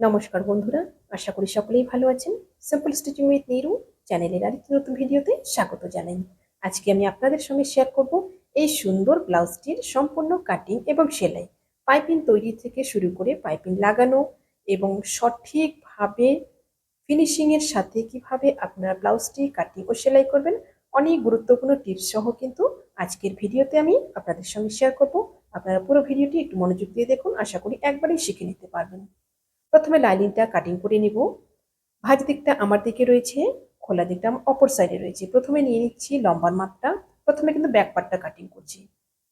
নমস্কার বন্ধুরা, আশা করি সকলেই ভালো আছেন। সিম্পল স্টিচিং উইথ নিরু চ্যানেলের আরেকটি নতুন ভিডিওতে স্বাগত জানাই। আজকে আমি আপনাদের সঙ্গে শেয়ার করব এই সুন্দর ব্লাউজটির সম্পূর্ণ কাটিং এবং সেলাই। পাইপিং তৈরি থেকে শুরু করে পাইপিং লাগানো এবং সঠিকভাবে ফিনিশিংয়ের সাথে কীভাবে আপনারা ব্লাউজটি কাটিং ও সেলাই করবেন, অনেক গুরুত্বপূর্ণ টিপস সহ কিন্তু আজকের ভিডিওতে আমি আপনাদের সঙ্গে শেয়ার করব। আপনারা পুরো ভিডিওটি একটু মনোযোগ দিয়ে দেখুন, আশা করি একবারেই শিখে নিতে পারবেন। প্রথমে লাইনিংটা কাটিং করে নিব। ভাজ দিকটা আমার দিকে রয়েছে, খোলা দিকটা আমার অপর সাইডে রয়েছে। প্রথমে নিয়ে নিচ্ছি লম্বার মাপটা, প্রথমে কিন্তু ব্যাক পার্টটা কাটিং করছি।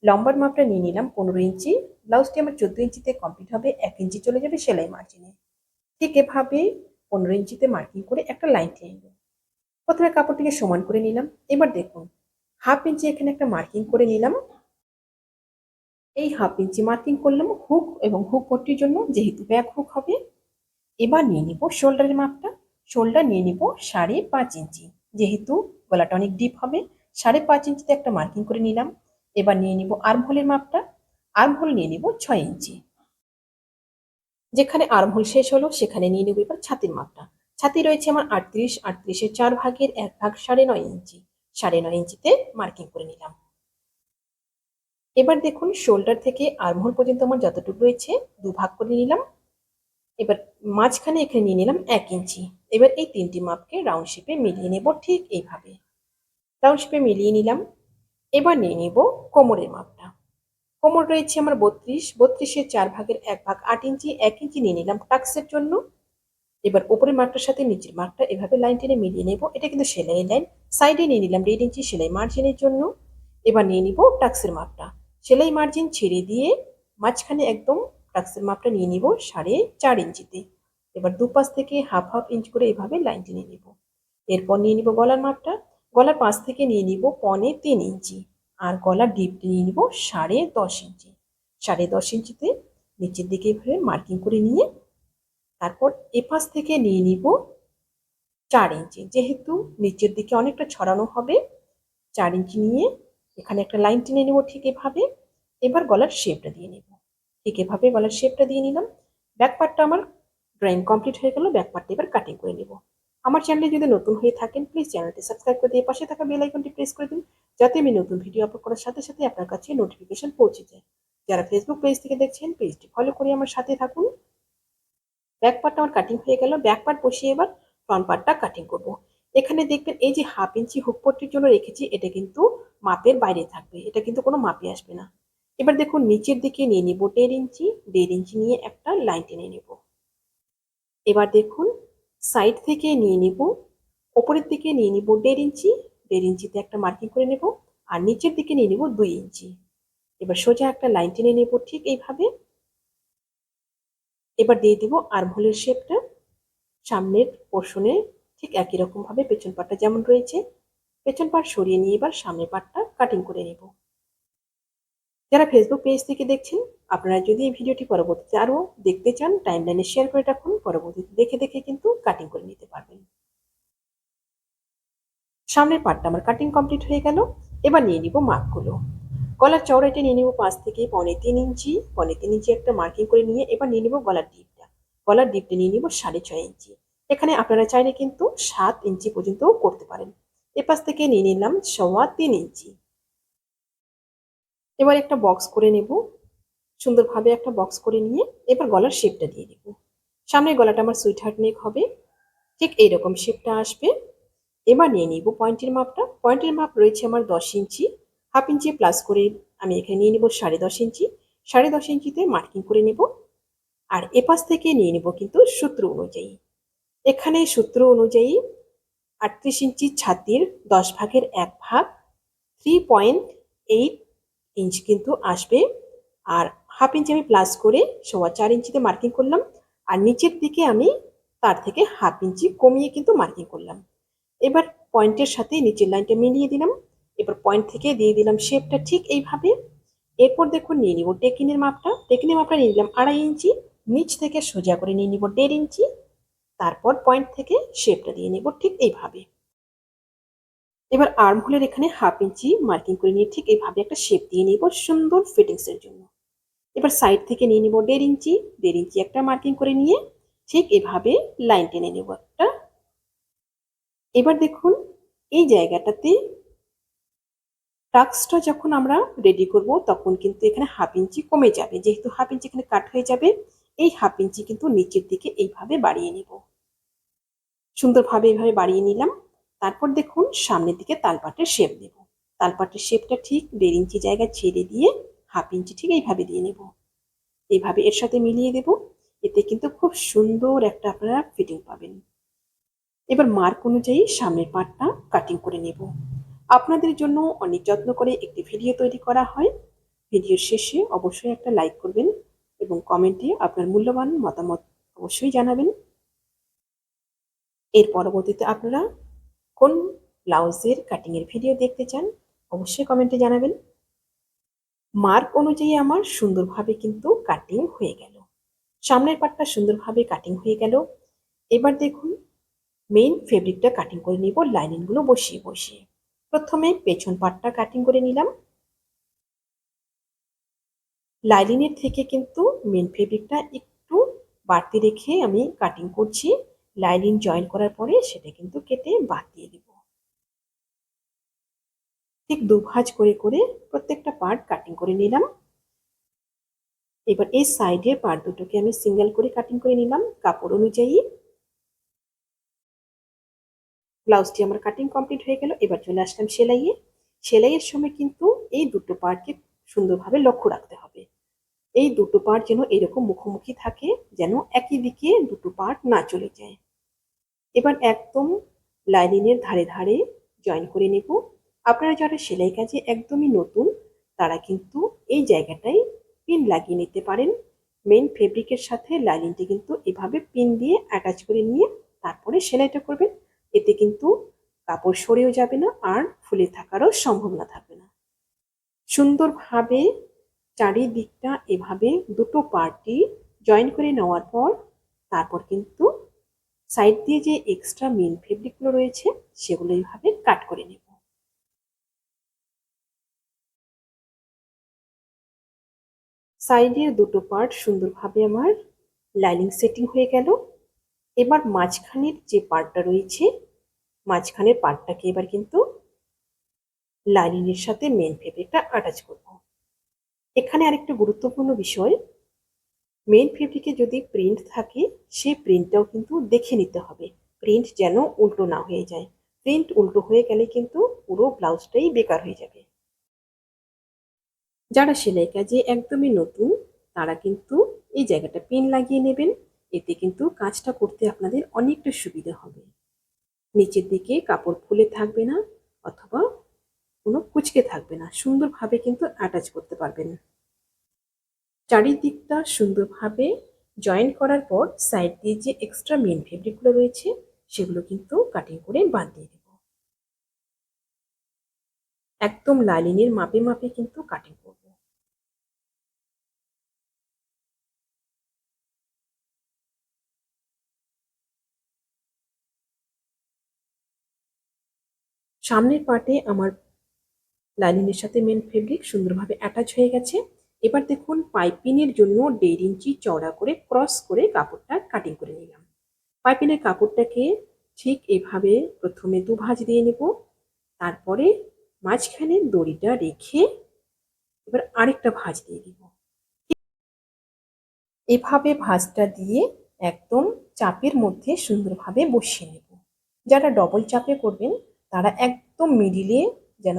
লম্বার মাপটা নিয়ে নিলাম পনেরো ইঞ্চি ব্লাউজটি আমার চোদ্দ ইঞ্চিতে কমপ্লিট হবে, এক ইঞ্চি চলে যাবে সেলাই মার্জিনে ঠিক এভাবে পনেরো ইঞ্চিতে মার্কিং করে একটা লাইন টেনে প্রথমে কাপড়টিকে সমান করে নিলাম। এবার দেখুন হাফ ইঞ্চি এখানে একটা মার্কিং করে নিলাম। এই হাফ ইঞ্চি মার্কিং করলাম হুক এবং হুক পট্টির জন্য, যেহেতু ব্যাক হুক হবে, এবার নিয়ে নিব শোল্ডারের মাপটা। শোল্ডার নিয়ে নিব সাড়ে পাঁচ ইঞ্চি। যেহেতু গলাটা অনেক ডিপ হবে, সাড়ে পাঁচ ইঞ্চিতে একটা মার্কিং করে নিলাম। এবার নিয়ে নিব আর্মহোলের মাপটা। আর্মহোল নিয়ে নিব ছয় ইঞ্চি। যেখানে আর্মহোল শেষ হলো, সেখানে নিয়ে নেব এবার ছাতির মাপটা। ছাতি রয়েছে আমার আটত্রিশ, আটত্রিশের চার ভাগের এক ভাগ সাড়ে নয় ইঞ্চি। সাড়ে নয় ইঞ্চিতে মার্কিং করে নিলাম। এবার দেখুন শোল্ডার থেকে আর্মহোল পর্যন্ত আমার যতটুকু রয়েছে দু ভাগ করে নিলাম। এবার মাঝখানে এখানে নিয়ে নিলাম এক ইঞ্চি। এবার এই তিনটি মাপকে রাউন্ড শেপে মিলিয়ে নেব ঠিক এইভাবে। রাউন্ড শেপে মিলিয়ে নিলাম। এবার নিয়ে নেব কোমরের মাপটা। কোমর রয়েছে আমার বত্রিশ। বত্রিশের চার ভাগের এক ভাগ আট ইঞ্চি। এক ইঞ্চি নিয়ে নিলাম টাক্সের জন্য। এবার উপরের মার্কটার সাথে নিচের মার্কটা এভাবে লাইন টেনে মিলিয়ে নেব। এটা কিন্তু সেলাই লাইন সাইডে নিয়ে নিলাম দেড় ইঞ্চি সেলাই মার্জিনের জন্য। এবার নিয়ে নিব টাক্সের মাপটা। সেলাই মার্জিন ছেড়ে দিয়ে মাঝখানে একদম টাক্সের মাপটা নিয়ে নিব সাড়ে চার ইঞ্চিতে। এবার দুপাশ থেকে হাফ হাফ ইঞ্চ করে এভাবে লাইন টেনে নিব। এরপর নিয়ে নিব গলার মাপটা। গলার পাশ থেকে নিয়ে নিব পনে তিন ইঞ্চি। আর গলার ডিপ নিয়ে নিব সাড়ে দশ ইঞ্চি। সাড়ে দশ ইঞ্চিতে নিচের দিকে এভাবে মার্কিং করে নিয়ে তারপর এপাশ থেকে নিয়ে নিব চার ইঞ্চি। যেহেতু নিচের দিকে অনেকটা ছড়ানো হবে, চার ইঞ্চি নিয়ে এখানে একটা লাইন টেনে নেব ঠিক এভাবে। এবার গলার শেপটা দিয়ে নেব। ঠিক এভাবে গলার শেপটা দিয়ে নিলাম। ব্যাক পার্টটা আমার ড্রয়িং কমপ্লিট হয়ে গেল। ব্যাক পার্টটা এবার কাটিং করে নেব। আমার চ্যানেলে যদি নতুন হয়ে থাকেন প্লিজ চ্যানেলটি সাবস্ক্রাইব করে দিয়ে পাশে থাকা বেল আইকনটি প্রেস করে দিন, যাতে আমি নতুন ভিডিও আপলোড করার সাথে সাথে আপনার কাছে নোটিফিকেশন পৌঁছে যায়। যারা ফেসবুক পেজ থেকে দেখছেন পেজটি ফলো করে আমার সাথে থাকুন। ব্যাক পার্টটা আমার কাটিং হয়ে গেল। ব্যাক পার্ট বসিয়ে এবার ফ্রন্ট পার্টটা কাটিং করব। এখানে দেখবেন এই যে হাফ ইঞ্চি হুক পট্টির জন্য রেখেছি, এটা কিন্তু মাপের বাইরে থাকবে, এটা কিন্তু কোনো মাপে আসবে না। এবার দেখুন, নিচের দিকে নিয়ে নিব দেড় ইঞ্চি দেড় ইঞ্চি নিয়ে একটা লাইন টেনে নেব। এবার দেখুন, সাইড থেকে নিয়ে নিব, ওপরের দিকে নিয়ে নিব দেড় ইঞ্চি, দেড় ইঞ্চিতে একটা মার্কিং করে নেব, আর নিচের দিকে নিয়ে নিব দুই ইঞ্চি। এবার সোজা একটা লাইন টেনে নেব ঠিক এইভাবে। এবার দিয়ে দিব আর্মহোলের শেপটা, সামনের পোর্শনে ঠিক একই রকমভাবে পেছন পাটটা যেমন রয়েছে পেছন পাট সরিয়ে নিয়ে এবার সামনের পাটটা কাটিং করে নেব। যারা ফেসবুক পেজ থেকে দেখছেন, আপনারা যদি এই ভিডিওটি পরবর্তীতে আরও দেখতে চান টাইম লাইনে শেয়ার করে রাখুন। পরবর্তীতে দেখে দেখে কিন্তু কাটিং করে নিতে পারবেন। সামনের পাটটা আমার কাটিং কমপ্লিট হয়ে গেল। এবার নিয়ে নিব মাপগুলো। গলার চওড়াইটা নিয়ে নিব পাঁচ থেকে পনে তিন ইঞ্চি। পনে তিন ইঞ্চি একটা মার্কিং করে নিয়ে এবার নিয়ে নিব গলার ডিপটা গলার ডিপটা নিয়ে নিব সাড়ে ছয় ইঞ্চি। এখানে আপনারা চাইলে কিন্তু সাত ইঞ্চি পর্যন্ত করতে পারেন। এপাশ থেকে নিয়ে নিলাম সওয়া তিন ইঞ্চি। এবার একটা বক্স করে নেব। সুন্দরভাবে একটা বক্স করে নিয়ে এবার গলার শেপটা দিয়ে দেব। সামনের গলাটা আমার সুইট হার্ট নেক হবে। ঠিক এইরকম শেপটা আসবে। এবার নিয়ে নিব পয়েন্টের মাপটা। পয়েন্টের মাপ রয়েছে আমার দশ ইঞ্চি। হাফ ইঞ্চি প্লাস করে আমি এখানে নিয়ে নিব সাড়ে দশ ইঞ্চি। সাড়ে দশ ইঞ্চিতে মার্কিং করে নেব। আর এপাশ থেকে নিয়ে নিব কিন্তু সূত্র অনুযায়ী। এখানে সূত্র অনুযায়ী আটত্রিশ ইঞ্চি ছাতির দশ ভাগের এক ভাগ থ্রি পয়েন্ট এইট ইঞ্চ কিন্তু আসবে। আর হাফ ইঞ্চি আমি প্লাস করে সোয়া চার ইঞ্চিতে মার্কিং করলাম। আর নিচের দিকে আমি তার থেকে হাফ ইঞ্চি কমিয়ে কিন্তু মার্কিং করলাম। এবার পয়েন্টের সাথে নিচের লাইনটা মিলিয়ে দিলাম। এবার পয়েন্ট থেকে দিয়ে দিলাম শেপটা ঠিক এইভাবে। এরপর দেখুন নিয়ে নিব টেকিনের মাপটা। টেকিনের মাপটা নিয়ে নিলাম আড়াই ইঞ্চি। নিচ থেকে সোজা করে নিয়ে নিব দেড় ইঞ্চি। তারপর পয়েন্ট থেকে শেপটা দিয়ে নেব ঠিক এইভাবে। এবার আর্মহোলের এখানে হাফ ইঞ্চি মার্কিং করে নিয়ে ঠিক এইভাবে একটা শেপ দিয়ে নিব সুন্দর ফিটিংসের জন্য। এবার সাইড থেকে নিয়ে নিব দেড় ইঞ্চি দেড় ইঞ্চি একটা মার্কিং করে নিয়ে ঠিক এভাবে লাইন টেনে নেব একটা। এবার দেখুন এই জায়গাটাতে টাক্সটা যখন আমরা রেডি করব তখন কিন্তু এখানে হাফ ইঞ্চি কমে যাবে। যেহেতু হাফ ইঞ্চি এখানে কাট হয়ে যাবে, এই হাফ ইঞ্চি কিন্তু নিচের দিকে এইভাবে বাড়িয়ে নেব। সুন্দরভাবে এইভাবে বাড়িয়ে নিলাম। তারপর দেখুন, সামনের দিকে তালপাটের শেপ দেব। তালপাটের শেপটা ঠিক দেড় ইঞ্চি জায়গা ছেড়ে দিয়ে হাফ ইঞ্চি ঠিক এইভাবে দিয়ে নেব। এইভাবে এর সাথে মিলিয়ে দেব। এতে কিন্তু খুব সুন্দর একটা আপনারা ফিটিং পাবেন। এবার মার্ক অনুযায়ী সামনের পার্টটা কাটিং করে নেব। আপনাদের জন্য অনেক যত্ন করে একটি ভিডিও তৈরি করা হয়। ভিডিওর শেষে অবশ্যই একটা লাইক করবেন এবং কমেন্টে আপনার মূল্যবান মতামত অবশ্যই জানাবেন। এর পরবর্তীতে আপনারা কোন ব্লাউজের কাটিংয়ের ভিডিও দেখতে চান, অবশ্যই কমেন্টে জানাবেন। মার্ক অনুযায়ী আমার সুন্দরভাবে কিন্তু কাটিং হয়ে গেল। সামনের পাটটা সুন্দরভাবে কাটিং হয়ে গেল। এবার দেখুন মেইন ফেব্রিকটা কাটিং করে নিব লাইনিংগুলো বসিয়ে বসিয়ে। প্রথমে পেছন পাটটা কাটিং করে নিলাম। লাইলিনের থেকে কিন্তু মেন ফেব্রিকটা একটু বাড়তি রেখে আমি কাটিং করছি। লাইনিং জয়েন করার পরে সেটা কিন্তু কেটে বাদ দিয়ে দিব। ঠিক দু ভাঁজ করে করে প্রত্যেকটা পার্ট কাটিং করে নিলাম। এবার এই সাইডের পার্ট দুটোকে আমি সিঙ্গেল করে কাটিং করে নিলাম, কাপড় অনুযায়ী। ব্লাউজটি আমার কাটিং কমপ্লিট হয়ে গেল, এবার চলে আসলাম সেলাইয়ে। সেলাইয়ের সময় কিন্তু এই দুটো পার্টকে সুন্দরভাবে লক্ষ্য রাখতে হবে। এই দুটো পার্ট যেন এরকম মুখোমুখি থাকে, যেন একই দিকে দুটো পার্ট না চলে যায়। এবার একদম লাইনিংয়ের ধারে ধারে জয়েন করে নেব। আপনারা যারা সেলাই কাজে একদমই নতুন, তারা কিন্তু এই জায়গাটায় পিন লাগিয়ে নিতে পারেন। মেন ফেব্রিকের সাথে লাইনিংটি কিন্তু এভাবে পিন দিয়ে অ্যাটাচ করে নিয়ে তারপরে সেলাইটা করবেন। এতে কিন্তু কাপড় সরেও যাবে না আর ফুলে থাকারও সম্ভাবনা থাকবে না। সুন্দরভাবে চারিদিকটা এভাবে দুটো পার্টি জয়েন করে নেওয়ার পর তারপর কিন্তু সাইড দিয়ে যে এক্সট্রা মেন ফেব্রিকগুলো রয়েছে, সেগুলো এইভাবে কাট করে নেব। সাইডের দুটো পার্ট সুন্দরভাবে আমার লাইনিং সেটিং হয়ে গেল। এবার মাঝখানের যে পার্টটা রয়েছে, মাঝখানের পার্টটাকে এবার কিন্তু লাইনিংয়ের সাথে মেন ফেব্রিকটা অ্যাটাচ করব। এখানে আরেকটা গুরুত্বপূর্ণ বিষয় মেন ফেব্রিকে যদি প্রিন্ট থাকে, সেই প্রিন্টটাও কিন্তু দেখে নিতে হবে। প্রিন্ট যেন উল্টো না হয়ে যায়। প্রিন্ট উল্টো হয়ে গেলে কিন্তু পুরো ব্লাউজটাই বেকার হয়ে যাবে। যারা সেলাই কাজে একদমই নতুন, তারা কিন্তু এই জায়গাটা পিন লাগিয়ে নেবেন। এতে কিন্তু কাজটা করতে আপনাদের অনেকটা সুবিধা হবে। নিচের দিকে কাপড় ফুলে থাকবে না, অথবা কোনো কুচকে থাকবে না। সুন্দরভাবে কিন্তু অ্যাটাচ করতে পারবেন। চারিদিকটা সুন্দরভাবে জয়েন করার পর সাইড দিয়ে যে এক্সট্রা মেন ফেব্রিকগুলো রয়েছে, সেগুলো কিন্তু কাটিং করে বাদ দিয়ে দেব। একদম লাইনিংয়ের মাপে মাপে কিন্তু কাটিং করব। সামনের পার্টে আমার লাইনিংয়ের সাথে মেন ফেব্রিক সুন্দরভাবে অ্যাটাচ হয়ে গেছে। এবার দেখুন পাইপিনের জন্য দেড় ইঞ্চি চওড়া করে ক্রস করে কাপড়টা কাটিং করে নিলাম। পাইপিনের কাপড়টাকে ঠিক এভাবে প্রথমে দু ভাঁজ দিয়ে নেব, তারপরে মাঝখানে দড়িটা রেখে এবার আরেকটা ভাঁজ দিয়ে দিব এভাবে ভাঁজটা দিয়ে একদম চাপের মধ্যে সুন্দরভাবে বসিয়ে নেব। যারা ডবল চাপে করবেন, তারা একদম মিডিলে যেন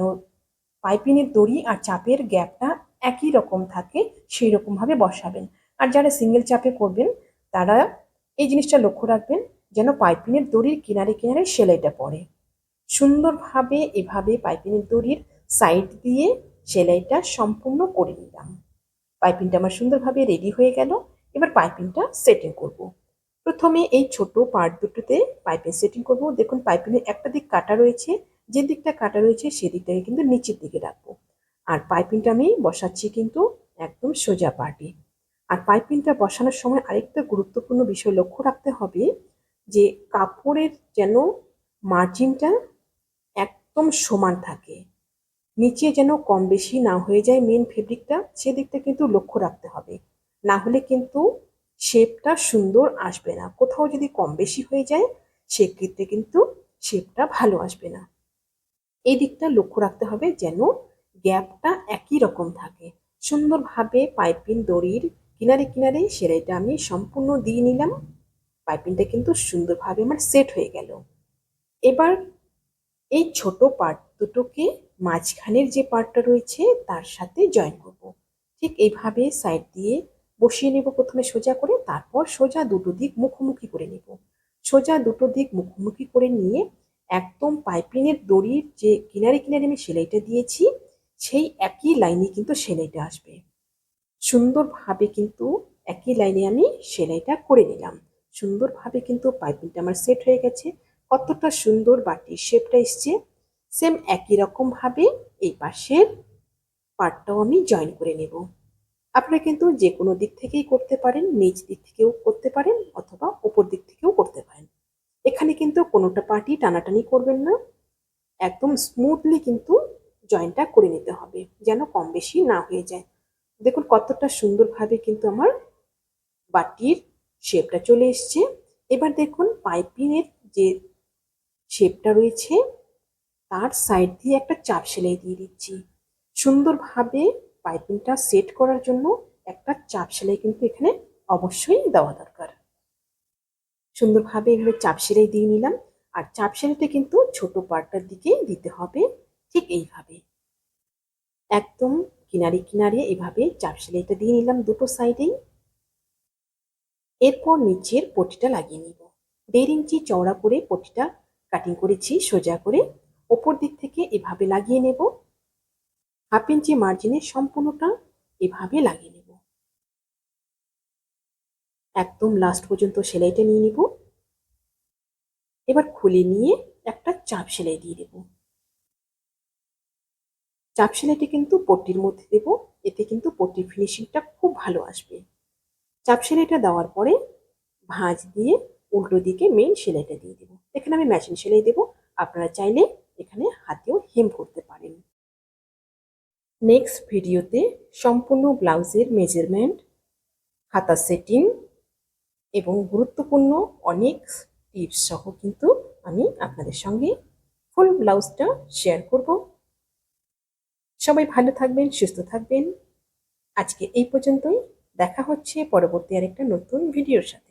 পাইপিনের দড়ি আর চাপের গ্যাপটা একই রকম থাকে, সেই রকমভাবে বসাবেন। আর যারা সিঙ্গেল চাপে করবেন, তারা এই জিনিসটা লক্ষ্য রাখবেন যেন পাইপিনের দড়ির কিনারে কিনারে সেলাইটা পড়ে। সুন্দরভাবে এভাবে পাইপিনের দড়ির সাইড দিয়ে সেলাইটা সম্পূর্ণ করে নিলাম। পাইপিনটা আমার সুন্দরভাবে রেডি হয়ে গেল। এবার পাইপিংটা সেটিং করব। প্রথমে এই ছোট পার্ট দুটোতে পাইপিং সেটিং করব। দেখুন পাইপিংয়ের একটা দিক কাটা রয়েছে, যে দিকটা কাটা রয়েছে সেদিকটাকে কিন্তু নিচের দিকে রাখব। আর পাইপিংটা আমি বসাচ্ছি কিন্তু একদম সোজা পার্টি। আর পাইপিংটা বসানোর সময় আরেকটা গুরুত্বপূর্ণ বিষয় লক্ষ্য রাখতে হবে যে কাপড়ের যেন মার্জিনটা একদম সমান থাকে। নিচে যেন কম বেশি না হয়ে যায় মেন ফেব্রিকটা সেদিকটা কিন্তু লক্ষ্য রাখতে হবে। না হলে কিন্তু শেপটা সুন্দর আসবে না। কোথাও যদি কম বেশি হয়ে যায়, সেক্ষেত্রে কিন্তু শেপটা ভালো আসবে না। এই দিকটা লক্ষ্য রাখতে হবে যেন গ্যাপটা একই রকম থাকে। সুন্দরভাবে পাইপিং দড়ির কিনারে কিনারে সেলাইটা আমি সম্পূর্ণ দিয়ে নিলাম। পাইপিংটা কিন্তু সুন্দরভাবে আমার সেট হয়ে গেল। এবার এই ছোট পার্ট দুটোকে মাঝখানের যে পার্টটা রয়েছে তার সাথে জয়েন করব। ঠিক এইভাবে সাইড দিয়ে বসিয়ে নেব প্রথমে সোজা করে, তারপর সোজা দুটো দিক মুখোমুখি করে নেব। সোজা দুটো দিক মুখোমুখি করে নিয়ে একদম পাইপিংয়ের দড়ির যে কিনারে কিনারে আমি সেলাইটা দিয়েছি সেই একই লাইনে কিন্তু সেলাইটা আসবে। সুন্দরভাবে কিন্তু একই লাইনে আমি সেলাইটা করে নিলাম। সুন্দরভাবে কিন্তু পাইপিংটা আমার সেট হয়ে গেছে। কতটা সুন্দর বাটির শেপটা এসছে। সেম একই রকমভাবে এই পাশের পার্টটাও আমি জয়েন করে নেব। আপনারা কিন্তু যে কোনো দিক থেকেই করতে পারেন, নিচ দিক থেকেও করতে পারেন অথবা উপর দিক থেকেও করতে পারেন। এখানে কিন্তু কোনোটা পার্টি টানাটানি করবেন না। একদম স্মুথলি কিন্তু জয়েন্টটা করে নিতে হবে, যেন কম বেশি না হয়ে যায়। দেখুন কতটা সুন্দরভাবে কিন্তু আমার বাটির শেপটা চলে এসছে। এবার দেখুন পাইপিংয়ের যে শেপটা রয়েছে, তার সাইড দিয়ে একটা চাপ সেলাই দিয়ে দিচ্ছি। সুন্দরভাবে পাইপিংটা সেট করার জন্য একটা চাপ সেলাই কিন্তু এখানে অবশ্যই দেওয়া দরকার। সুন্দরভাবে এভাবে চাপ সেলাই দিয়ে নিলাম। আর চাপ সেলাইটা কিন্তু ছোট পার্টটার দিকে দিতে হবে। ঠিক এইভাবে। একদম কিনারে কিনারে এভাবে চাপ সেলাইটা দিয়ে নিলাম দুটো সাইডেই। এরপর নিচের পটিটা লাগিয়ে নিব। দেড় ইঞ্চি চওড়া করে পটিটা কাটিং করেছি সোজা করে। ওপর দিক থেকে এভাবে লাগিয়ে নেব। হাফ ইঞ্চি মার্জিনে সম্পূর্ণটা এভাবে লাগিয়ে নেব। একদম লাস্ট পর্যন্ত সেলাইটা নিয়ে নিব। এবার খুলে নিয়ে একটা চাপ সেলাই দিয়ে দেব। চাপ সেলাইটি কিন্তু পট্টির মধ্যে দেব, এতে কিন্তু পট্টির ফিনিশিংটা খুব ভালো আসবে। চাপ সেলাইটা দেওয়ার পরে ভাঁজ দিয়ে উল্টো দিকে মেন সেলাইটা দিয়ে দেবো। এখানে আমি মেশিন সেলাই দেবো, আপনারা চাইলে এখানে হাতেও হেম করতে পারেন। নেক্সট ভিডিওতে সম্পূর্ণ ব্লাউজের মেজারমেন্ট হাতা সেটিং এবং গুরুত্বপূর্ণ অনেক টিপস সহ কিন্তু আমি আপনাদের সঙ্গে ফুল ব্লাউজটা শেয়ার করব। সবাই ভালো থাকবেন, সুস্থ থাকবেন। আজকে এই পর্যন্তই। দেখা হচ্ছে পরবর্তী আরেকটা নতুন ভিডিওর সাথে।